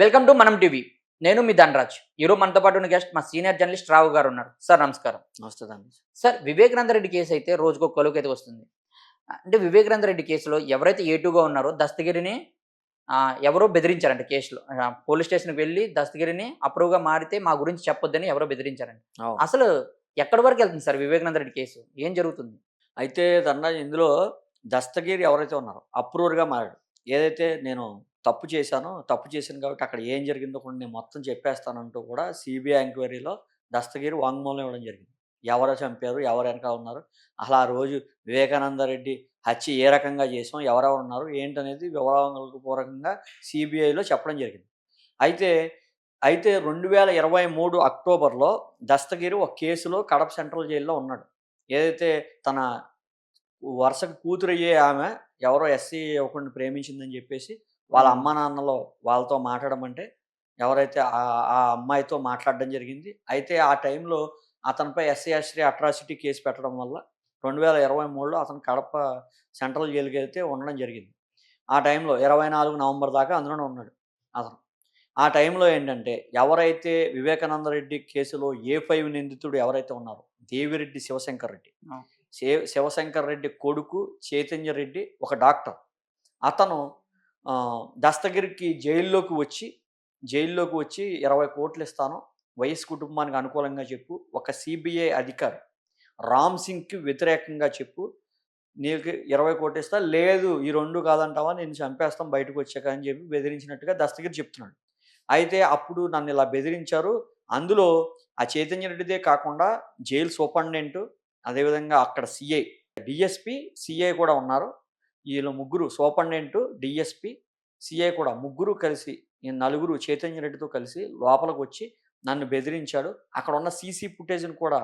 Welcome to మనం TV. నేను మీ ధనరాజ్. ఈరోజు మనతో పాటు ఉన్న గెస్ట్ మా సీనియర్ జర్నలిస్ట్ రావు గారు ఉన్నారు. సార్ నమస్కారం. నమస్తే దాన్ని సార్ వివేకానంద రెడ్డి కేసు అయితే రోజుకో కొలుకు అయితే వస్తుంది. అంటే వివేకానంద రెడ్డి కేసులో ఎవరైతే ఏటుగా ఉన్నారో దస్తగిరిని ఎవరో బెదిరించారంట కేసులో. పోలీస్ స్టేషన్కి వెళ్ళి దస్తగిరిని అప్రూవ్గా మారితే మా గురించి చెప్పొద్దని ఎవరో బెదిరించారంట. అసలు ఎక్కడి వరకు వెళ్తుంది సార్ వివేకానంద రెడ్డి కేసు? ఏం జరుగుతుంది? అయితే దన్నా ఇందులో దస్తగిరి ఎవరైతే ఉన్నారో అప్రూవర్గా మారాడు. ఏదైతే నేను తప్పు చేశాను తప్పు చేశాను కాబట్టి అక్కడ ఏం జరిగిందో కూడా నేను మొత్తం చెప్పేస్తానంటూ కూడా సిబిఐ ఎంక్వైరీలో దస్తగిరి వాంగ్మూలం ఇవ్వడం జరిగింది. ఎవరు చంపారు ఎవరు వెనక ఉన్నారు అసలు ఆ రోజు వివేకానంద రెడ్డి హత్య ఏ రకంగా చేసాం ఎవరెవరు ఉన్నారు ఏంటనేది వివరాలపూర్వకంగా సిబిఐలో చెప్పడం జరిగింది. అయితే అయితే రెండు వేల ఇరవై మూడు అక్టోబర్లో దస్తగిరి ఒక కేసులో కడప సెంట్రల్ జైల్లో ఉన్నాడు. ఏదైతే తన వరుసకు కూతురు అయ్యే ఆమె ఎవరో ఎస్సీ ఒకరిని ప్రేమించిందని చెప్పేసి వాళ్ళ అమ్మ నాన్నలో వాళ్ళతో మాట్లాడమంటే ఎవరైతే ఆ ఆ అమ్మాయితో మాట్లాడడం జరిగింది. అయితే ఆ టైంలో అతనిపై ఎస్సీ ఎస్టీ అట్రాసిటీ కేసు పెట్టడం వల్ల రెండు వేల ఇరవై మూడులో అతను కడప సెంట్రల్ జైలుకి వెళ్తే ఉండడం జరిగింది. ఆ టైంలో ఇరవై నాలుగు నవంబర్ దాకా అందులోనే ఉన్నాడు అతను. ఆ టైంలో ఏంటంటే ఎవరైతే వివేకానంద రెడ్డి కేసులో ఏ ఫైవ్ నిందితుడు ఎవరైతే ఉన్నారో దేవిరెడ్డి శివశంకర్ రెడ్డి. శివశంకర్ రెడ్డి కొడుకు చైతన్య రెడ్డి ఒక డాక్టర్. అతను దస్తగిరికి జైల్లోకి వచ్చి జైల్లోకి వచ్చి ఇరవై కోట్లు ఇస్తాను వైఎస్ కుటుంబానికి అనుకూలంగా చెప్పు. ఒక సిబిఐ అధికారి రామ్ సింగ్కి వ్యతిరేకంగా చెప్పు. నీకు ఇరవై కోట్లు ఇస్తా లేదు ఈ రెండు కాదంటావా? నేను చంపేస్తాం బయటకు వచ్చాక అని చెప్పి బెదిరించినట్టుగా దస్తగిరి చెప్తున్నాడు. అయితే అప్పుడు నన్ను ఇలా బెదిరించారు. అందులో ఆ చైతన్య రెడ్డిదే కాకుండా జైలు సూపరింటెండెంట్ అదేవిధంగా అక్కడ సిఐ డిఎస్పి సిఐ కూడా ఉన్నారు. వీళ్ళు ముగ్గురు సూపరింటెండెంట్ డిఎస్పి సిఐ కూడా ముగ్గురు కలిసి ఈ నలుగురు చైతన్య రెడ్డితో కలిసి లోపలికి వచ్చి నన్ను బెదిరించాడు. అక్కడ ఉన్న సీసీ ఫుటేజ్ని కూడా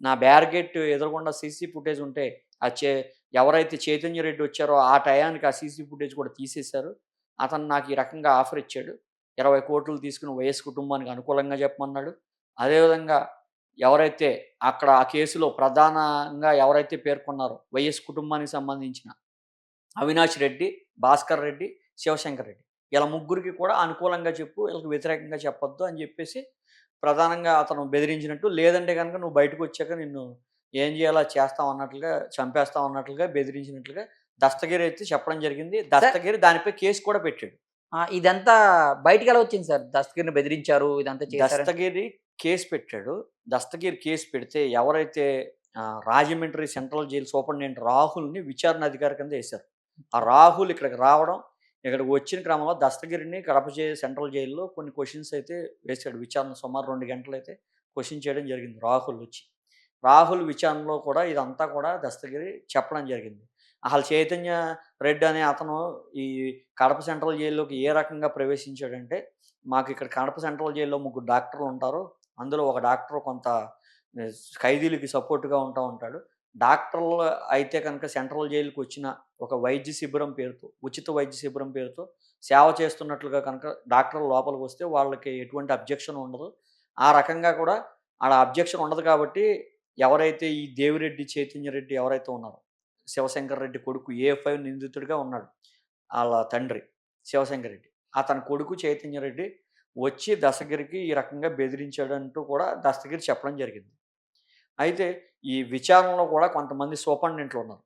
నా బ్యారిగేట్ ఎదురకుండా సీసీ ఫుటేజ్ ఉంటే ఆ చే ఎవరైతే చైతన్య రెడ్డి వచ్చారో ఆ టయానికి ఆ సీసీ ఫుటేజ్ కూడా తీసేశారు. అతను నాకు ఈ రకంగా ఆఫర్ ఇచ్చాడు. ఇరవై కోట్లు తీసుకుని వైఎస్ కుటుంబానికి అనుకూలంగా చెప్పమన్నాడు. అదేవిధంగా ఎవరైతే అక్కడ ఆ కేసులో ప్రధానంగా ఎవరైతే పేర్కొన్నారో వైఎస్ కుటుంబానికి సంబంధించిన అవినాష్ రెడ్డి భాస్కర్ రెడ్డి శివశంకర్ రెడ్డి. ఇలా ముగ్గురికి కూడా అనుకూలంగా చెప్పు వీళ్ళకి వ్యతిరేకంగా చెప్పొద్దు అని చెప్పేసి ప్రధానంగా అతను బెదిరించినట్టు లేదంటే కనుక నువ్వు బయటకు వచ్చాక నిన్ను ఏం చేయాలో చేస్తాం అన్నట్లుగా చంపేస్తాం అన్నట్లుగా బెదిరించినట్లుగా దస్తగిరి అయితే చెప్పడం జరిగింది. దస్తగిరి దానిపై కేసు కూడా పెట్టాడు. ఇదంతా బయటికి ఎలా వచ్చింది సార్? దస్తగిరిని బెదిరించారు ఇదంతా దస్తగిరి కేసు పెట్టాడు. దస్తగిరి కేసు పెడితే ఎవరైతే రాజమండ్రి సెంట్రల్ జైలు సూపరింటెండెంట్ రాహుల్ని విచారణ అధికారి కింద వేశారు. ఆ రాహుల్ ఇక్కడికి రావడం ఇక్కడికి వచ్చిన క్రమంలో దస్తగిరిని కడప జై సెంట్రల్ జైల్లో కొన్ని క్వశ్చన్స్ అయితే వేసాడు విచారణ సుమారు రెండు గంటలు అయితే క్వశ్చన్ చేయడం జరిగింది రాహుల్ వచ్చి. రాహుల్ విచారణలో కూడా ఇదంతా కూడా దస్తగిరి చెప్పడం జరిగింది. అసలు చైతన్య రెడ్డి అనే అతను ఈ కడప సెంట్రల్ జైల్లోకి ఏ రకంగా ప్రవేశించాడంటే మాకు ఇక్కడ కడప సెంట్రల్ జైల్లో ముగ్గురు డాక్టర్లు ఉంటారు. అందులో ఒక డాక్టర్ కొంత ఖైదీలకి సపోర్ట్గా ఉంటా ఉంటాడు. డాక్టర్లు అయితే కనుక సెంట్రల్ జైలుకి వచ్చిన ఒక వైద్య శిబిరం పేరుతో ఉచిత వైద్య శిబిరం పేరుతో సేవ చేస్తున్నట్లుగా కనుక డాక్టర్లు లోపలికి వస్తే వాళ్ళకి ఎటువంటి అబ్జెక్షన్ ఉండదు. ఆ రకంగా కూడా ఆడ అబ్జెక్షన్ ఉండదు కాబట్టి ఎవరైతే ఈ దేవిరెడ్డి చైతన్య రెడ్డి ఎవరైతే ఉన్నారో శివశంకర్ రెడ్డి కొడుకు ఏ ఫైవ్ నిందితుడిగా ఉన్నాడు వాళ్ళ తండ్రి శివశంకర్ రెడ్డి అతని కొడుకు చైతన్య రెడ్డి వచ్చి దశగిరికి ఈ రకంగా బెదిరించాడంటూ కూడా దస్తగిరి చెప్పడం జరిగింది. అయితే ఈ విచారణలో కూడా కొంతమంది సూపరింటెండెంట్లు ఉన్నారు.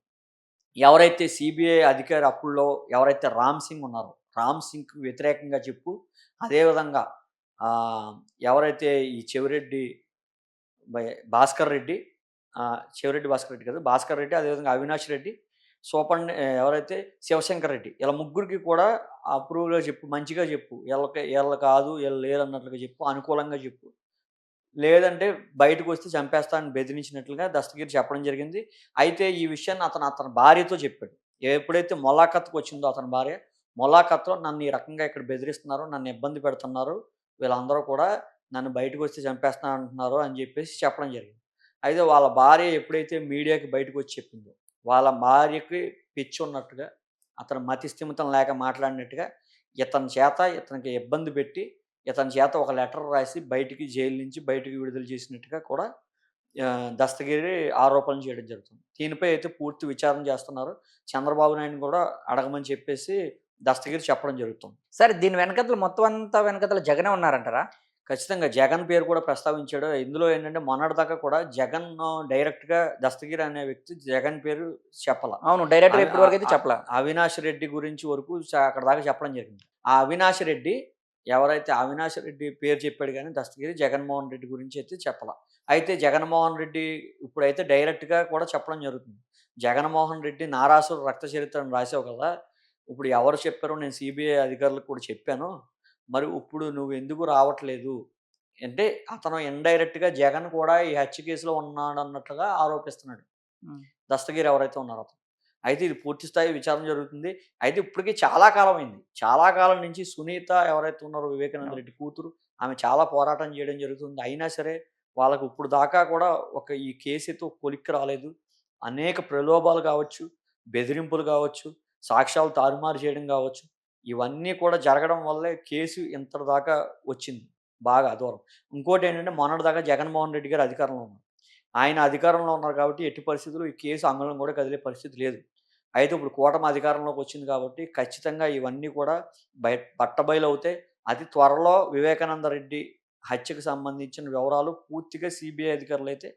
ఎవరైతే సిబిఐ అధికారి అప్పుల్లో ఎవరైతే రామ్ సింగ్ ఉన్నారో రామ్ సింగ్కి వ్యతిరేకంగా చెప్పు అదేవిధంగా ఎవరైతే ఈ చెవిరెడ్డి బై- భాస్కర్ రెడ్డి చెవిరెడ్డి భాస్కర్ రెడ్డి కదా భాస్కర్ రెడ్డి అదేవిధంగా అవినాష్ రెడ్డి సూపర్ ఎవరైతే శివశంకర్ రెడ్డి ఇలా ముగ్గురికి కూడా అప్రూవ్గా చెప్పు మంచిగా చెప్పు వీళ్ళకి వీళ్ళ కాదు వీళ్ళు లేరు అన్నట్లుగా చెప్పు అనుకూలంగా చెప్పు. లేదంటే బయటకు వస్తే చంపేస్తానని బెదిరించినట్లుగా దస్తగిరి చెప్పడం జరిగింది. అయితే ఈ విషయాన్ని అతను అతని భార్యతో చెప్పాడు. ఎప్పుడైతే మొలాఖత్కు వచ్చిందో అతని భార్య మొలాఖత్లో నన్ను ఈ రకంగా ఇక్కడ బెదిరిస్తున్నారు నన్ను ఇబ్బంది పెడుతున్నారు వీళ్ళందరూ కూడా నన్ను బయటకు వస్తే చంపేస్తాను అంటున్నారు అని చెప్పేసి చెప్పడం జరిగింది. అయితే వాళ్ళ భార్య ఎప్పుడైతే మీడియాకి బయటకు వచ్చి చెప్పిందో వాళ్ళ భార్యకి పిచ్చి ఉన్నట్టుగా అతను మతిస్థిమితం లేక మాట్లాడినట్టుగా ఇతని చేత ఇతనికి ఇబ్బంది పెట్టి ఇతని చేత ఒక లెటర్ రాసి బయటికి జైలు నుంచి బయటికి విడుదల చేసినట్టుగా కూడా దస్తగిరి ఆరోపణలు చేయడం జరుగుతుంది. దీనిపై అయితే పూర్తి విచారణ చేస్తున్నారు. చంద్రబాబు నాయుడు కూడా అడగమని చెప్పేసి దస్తగిరి చెప్పడం జరుగుతుంది. సరే దీని వెనకతలు మొత్తం అంతా వెనకతలు జగనే ఉన్నారంటారా? ఖచ్చితంగా జగన్ పేరు కూడా ప్రస్తావించాడు. ఇందులో ఏంటంటే మొన్నటిదాకా కూడా జగన్ డైరెక్ట్గా దస్తగిరి అనే వ్యక్తి జగన్ పేరు చెప్పాల. అవును డైరెక్టర్ అవి- ఇప్పటి వరకు అయితే చెప్పలా. అవినాష్ రెడ్డి గురించి వరకు అక్కడ దాకా చెప్పడం జరిగింది. ఆ అవినాష్ రెడ్డి ఎవరైతే అవినాష్ రెడ్డి పేరు చెప్పాడు కానీ దస్తగిరి జగన్మోహన్ రెడ్డి గురించి అయితే చెప్పాల. అయితే జగన్మోహన్ రెడ్డి ఇప్పుడైతే డైరెక్ట్గా కూడా చెప్పడం జరుగుతుంది. జగన్మోహన్ రెడ్డి నారాసురు రక్త చరిత్రను రాసావు కదా ఇప్పుడు ఎవరు చెప్పారో నేను సిబిఐ అధికారులకు కూడా చెప్పాను. మరి ఇప్పుడు నువ్వు ఎందుకు రావట్లేదు? అంటే అతను ఇండైరెక్ట్గా జగన్ కూడా ఈ హత్య కేసులో ఉన్నాడు అన్నట్లుగా ఆరోపిస్తున్నాడు. దస్తగిరి ఎవరైతే ఉన్నారో అతను. అయితే ఇది పూర్తి స్థాయి విచారణ జరుగుతుంది. అయితే ఇప్పటికీ చాలా కాలం అయింది. చాలా కాలం నుంచి సునీత ఎవరైతే ఉన్నారో వివేకానంద రెడ్డి కూతురు ఆమె చాలా పోరాటం చేయడం జరుగుతుంది. అయినా సరే వాళ్ళకు ఇప్పుడు దాకా కూడా ఒక ఈ కేసు అయితే ఒక కొలిక్కి రాలేదు. అనేక ప్రలోభాలు కావచ్చు బెదిరింపులు కావచ్చు సాక్ష్యాలు తారుమారు చేయడం కావచ్చు ఇవన్నీ కూడా జరగడం వల్లే కేసు ఇంత దాకా వచ్చింది. బాగా దూరం. ఇంకోటి ఏంటంటే మొన్నటి దాకా జగన్మోహన్ రెడ్డి గారు అధికారంలో ఉన్నారు. ఆయన అధికారంలో ఉన్నారు కాబట్టి ఎట్టి పరిస్థితుల్లో ఈ కేసు అంగళం కూడా కదిలే పరిస్థితి లేదు. అయితే ఇప్పుడు కూటమి అధికారంలోకి వచ్చింది కాబట్టి ఖచ్చితంగా ఇవన్నీ కూడా బయ బట్టబయలు అవుతాయి అతి త్వరలో వివేకానంద రెడ్డి హత్యకు సంబంధించిన వివరాలు పూర్తిగా సిబిఐ అధికారులు అయితే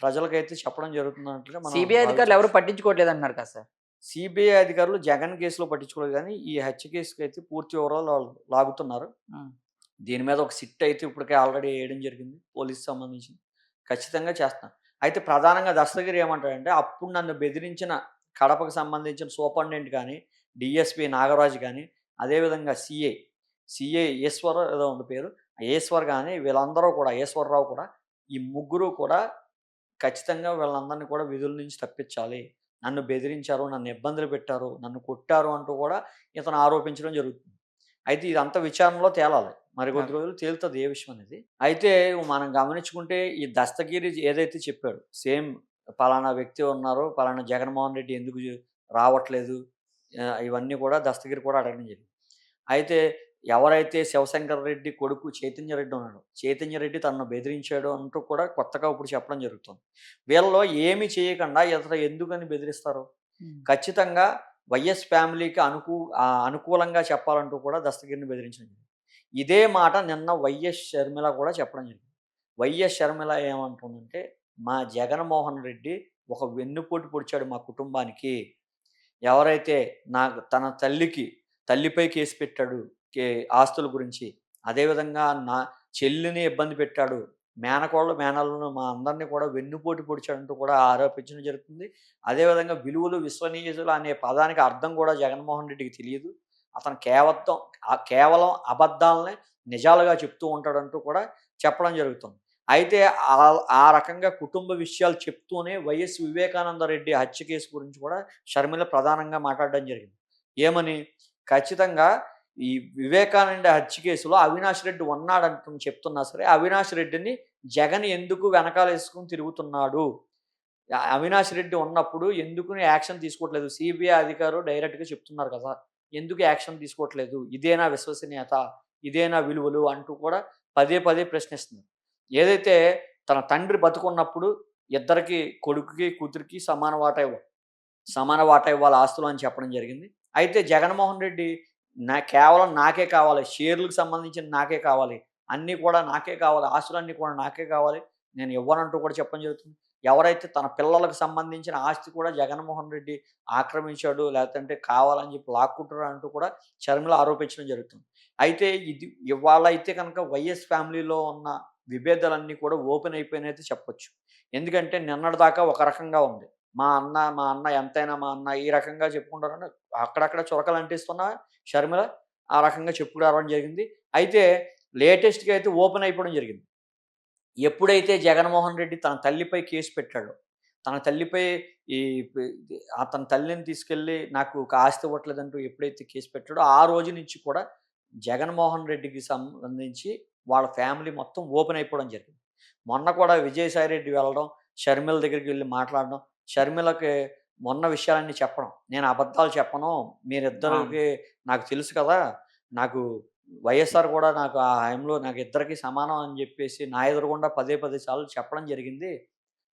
ప్రజలకైతే చెప్పడం జరుగుతున్నట్లుగా మనం సిబిఐ అధికారులు ఎవరు పట్టించుకోవట్లేదు అంటున్నారు కదా సార్? సిబిఐ అధికారులు జగన్ కేసులో పట్టించుకోలేదు కానీ ఈ హత్య కేసుకి అయితే పూర్తి వివరాలు వాళ్ళు లాగుతున్నారు. దీని మీద ఒక సిట్ అయితే ఇప్పటికే ఆల్రెడీ వేయడం జరిగింది పోలీస్ సంబంధించి. ఖచ్చితంగా చేస్తాను అయితే ప్రధానంగా దస్తగిరి ఏమంటాడంటే అప్పుడు నన్ను బెదిరించిన కడపకు సంబంధించిన సూపరింటెండెంట్ కానీ డిఎస్పి నాగరాజు కానీ అదేవిధంగా సిఏ సిఏ ఈశ్వర్ ఏదో ఉంది పేరు ఈశ్వర్ కానీ వీళ్ళందరూ కూడా ఈశ్వరరావు కూడా ఈ ముగ్గురు కూడా ఖచ్చితంగా వీళ్ళందరినీ కూడా విధుల నుంచి తప్పించాలి. నన్ను బెదిరించారు నన్ను ఇబ్బందులు పెట్టారు నన్ను కొట్టారు అంటూ కూడా ఇతను ఆరోపించడం జరుగుతుంది. అయితే ఇదంతా విచారణలో తేలాలి. మరి కొద్ది రోజులు తేలుతుంది ఏ విషయం అనేది. అయితే మనం గమనించుకుంటే ఈ దస్తగిరి ఏదైతే చెప్పాడు సేమ్ పలానా వ్యక్తి ఉన్నారు పలానా జగన్మోహన్ రెడ్డి ఎందుకు రావట్లేదు ఇవన్నీ కూడా దస్తగిరి కూడా అడగడం జరిగింది. అయితే ఎవరైతే శివశంకర్ రెడ్డి కొడుకు చైతన్య రెడ్డి ఉన్నాడు చైతన్య రెడ్డి తనను బెదిరించాడు అంటూ కూడా కొత్తగా ఇప్పుడు చెప్పడం జరుగుతుంది. వీళ్ళలో ఏమి చేయకుండా ఇతర ఎందుకని బెదిరిస్తారు? ఖచ్చితంగా వైఎస్ ఫ్యామిలీకి అనుకూ అనుకూలంగా చెప్పాలంటూ కూడా దస్తగిరిని బెదిరించడం జరిగింది. ఇదే మాట నిన్న వైఎస్ షర్మిల కూడా చెప్పడం జరిగింది. వైఎస్ షర్మిల ఏమంటుందంటే మా జగన్మోహన్ రెడ్డి ఒక వెన్నుపోటు పొడిచాడు మా కుటుంబానికి. ఎవరైతే నా తన తల్లికి తల్లిపై కేసు పెట్టాడు కే ఆస్తుల గురించి అదేవిధంగా నా చెల్లిని ఇబ్బంది పెట్టాడు. మేనకోళ్ళు మేనలను మా అందరినీ కూడా వెన్నుపోటు పొడిచాడంటూ కూడా ఆరోపించడం జరుగుతుంది. అదేవిధంగా విలువలు విశ్వనీయతలు అనే పదానికి అర్థం కూడా జగన్మోహన్ రెడ్డికి తెలియదు. అతను కేవలం కేవలం అబద్ధాలనే నిజాలుగా చెప్తూ ఉంటాడంటూ కూడా చెప్పడం జరుగుతుంది. అయితే ఆ- ఆ రకంగా కుటుంబ విషయాలు చెప్తూనే వైఎస్ వివేకానంద రెడ్డి హత్య కేసు గురించి కూడా షర్మిల ప్రధానంగా మాట్లాడడం జరిగింది. ఏమని? ఖచ్చితంగా ఈ వివేకానంద హత్య కేసులో అవినాష్ రెడ్డి ఉన్నాడంటూ చెప్తున్నా సరే అవినాష్ రెడ్డిని జగన్ ఎందుకు వెనకాల వేసుకుని తిరుగుతున్నాడు అవినాష్ రెడ్డి ఉన్నప్పుడు ఎందుకు యాక్షన్ తీసుకోవట్లేదు? సిబిఐ అధికారులు డైరెక్ట్గా చెప్తున్నారు కదా ఎందుకు యాక్షన్ తీసుకోవట్లేదు? ఇదేనా విశ్వసనీయత? ఇదేనా విలువలు? అంటూ కూడా పదే పదే ప్రశ్నిస్తుంది ఏదైతే తన తండ్రి బతుకున్నప్పుడు ఇద్దరికి కొడుకుకి కూతురికి సమాన వాటా సమాన వాటా ఇవ్వాలి ఆస్తులు అని చెప్పడం జరిగింది. అయితే జగన్మోహన్ రెడ్డి నా కేవలం నాకే కావాలి షేర్లకు సంబంధించిన నాకే కావాలి అన్నీ కూడా నాకే కావాలి ఆస్తులన్నీ కూడా నాకే కావాలి నేను ఇవ్వనంటూ కూడా చెప్పడం జరుగుతుంది. ఎవరైతే తన పిల్లలకు సంబంధించిన ఆస్తి కూడా జగన్మోహన్ రెడ్డి ఆక్రమించాడు లేదంటే కావాలని చెప్పి లాక్కుంటాడు అంటూ కూడా షర్మిల ఆరోపించడం జరుగుతుంది. అయితే ఇది ఇవాళ అయితే కనుక వైఎస్ ఫ్యామిలీలో ఉన్న విభేదాలన్నీ కూడా ఓపెన్ అయిపోయినైతే చెప్పొచ్చు. ఎందుకంటే నిన్నటిదాకా ఒక రకంగా ఉంది. మా అన్న మా అన్న ఎంతైనా మా అన్న ఈ రకంగా చెప్పుకుంటారని అక్కడక్కడ చురకలు అంటిస్తున్న షర్మిల ఆ రకంగా చెప్పుకురావడం జరిగింది. అయితే లేటెస్ట్గా అయితే ఓపెన్ అయిపోవడం జరిగింది. ఎప్పుడైతే జగన్మోహన్ రెడ్డి తన తల్లిపై కేసు పెట్టాడో తన తల్లిపై ఈ తన తల్లిని తీసుకెళ్ళి నాకు ఆస్తి ఇవ్వట్లేదంటూ ఎప్పుడైతే కేసు పెట్టాడో ఆ రోజు నుంచి కూడా జగన్మోహన్ రెడ్డికి సంబంధించి వాళ్ళ ఫ్యామిలీ మొత్తం ఓపెన్ అయిపోవడం జరిగింది. మొన్న కూడా విజయసాయి రెడ్డి వెళ్ళడం షర్మిల దగ్గరికి వెళ్ళి మాట్లాడడం షర్మిలకి మొన్న విషయాలన్నీ చెప్పడం నేను అబద్ధాలు చెప్పను మీరిద్దరికి నాకు తెలుసు కదా నాకు వైఎస్ఆర్ కూడా నాకు ఆ టైంలో నాకు ఇద్దరికి సమానం అని చెప్పేసి నా ఎదురుగుండా పదే పదే సార్లు చెప్పడం జరిగింది.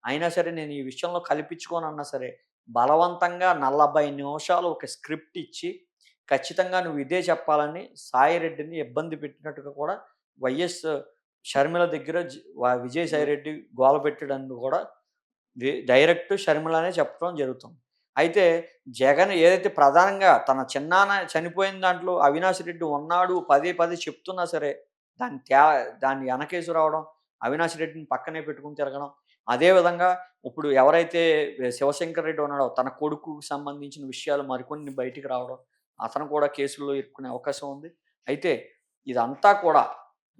అయినా సరే నేను ఈ విషయంలో కల్పించుకోనన్నా సరే బలవంతంగా నలభై నిమిషాలు ఒక స్క్రిప్ట్ ఇచ్చి ఖచ్చితంగా నువ్వు ఇదే చెప్పాలని సాయిరెడ్డిని ఇబ్బంది పెట్టినట్టుగా కూడా వైఎస్ షర్మిల దగ్గర విజయసాయి రెడ్డి గోల పెట్టడానికి కూడా డైరెక్ట్ షర్మిలనే చెప్పడం జరుగుతుంది. అయితే జగన్ ఏదైతే ప్రధానంగా తన చిన్నాన్న చనిపోయిన దాంట్లో అవినాష్ రెడ్డి ఉన్నాడు పదే పదే చెప్తున్నా సరే దాన్ని త్యా దాన్ని వెనకేసి రావడం అవినాష్ రెడ్డిని పక్కనే పెట్టుకుని తిరగడం అదేవిధంగా ఇప్పుడు ఎవరైతే శివశంకర్ రెడ్డి ఉన్నాడో తన కొడుకుకు సంబంధించిన విషయాలు మరికొన్ని బయటికి రావడం అతను కూడా కేసుల్లో ఇరుక్కునే అవకాశం ఉంది. అయితే ఇదంతా కూడా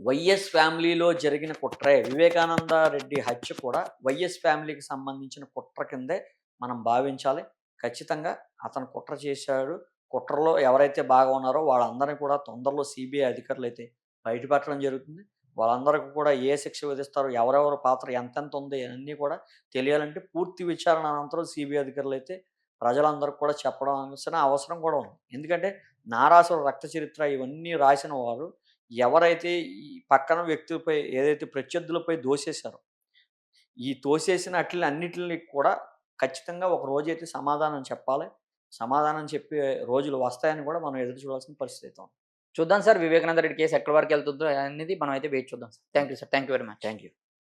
వైఎస్ ఫ్యామిలీలో జరిగిన కుట్రే. వివేకానంద రెడ్డి హత్య కూడా వైఎస్ ఫ్యామిలీకి సంబంధించిన కుట్ర కిందే మనం భావించాలి. ఖచ్చితంగా అతను కుట్ర చేశాడు. కుట్రలో ఎవరైతే బాగా ఉన్నారో వాళ్ళందరినీ కూడా తొందరలో సిబిఐ అధికారులు అయితే బయటపెట్టడం జరుగుతుంది. వాళ్ళందరికీ కూడా ఏ శిక్ష విధిస్తారో ఎవరెవరు పాత్ర ఎంతెంత ఉంది అన్నీ కూడా తెలియాలంటే పూర్తి విచారణ అనంతరం సిబిఐ అధికారులు అయితే ప్రజలందరికీ కూడా చెప్పడం అవసరం అవసరం కూడా ఉంది. ఎందుకంటే నారాసుల రక్త చరిత్ర ఇవన్నీ రాసిన వారు ఎవరైతే ఈ పక్కన వ్యక్తులపై ఏదైతే ప్రత్యర్థులపై దోసేశారో ఈ తోసేసిన అట్లని అన్నిటిని కూడా ఖచ్చితంగా ఒక రోజు అయితే సమాధానం చెప్పాలి. సమాధానం చెప్పే రోజులు వస్తాయని కూడా మనం ఎదురు చూడాల్సిన పరిస్థితి అయితే ఉంది. చూద్దాం సార్ వివేకానంద రెడ్డి కేసు ఎక్కడి వరకు వెళ్తుందో అనేది మనం అయితే వెయిట్ చూద్దాం sir. Thank you sir. Thank you very much. Thank you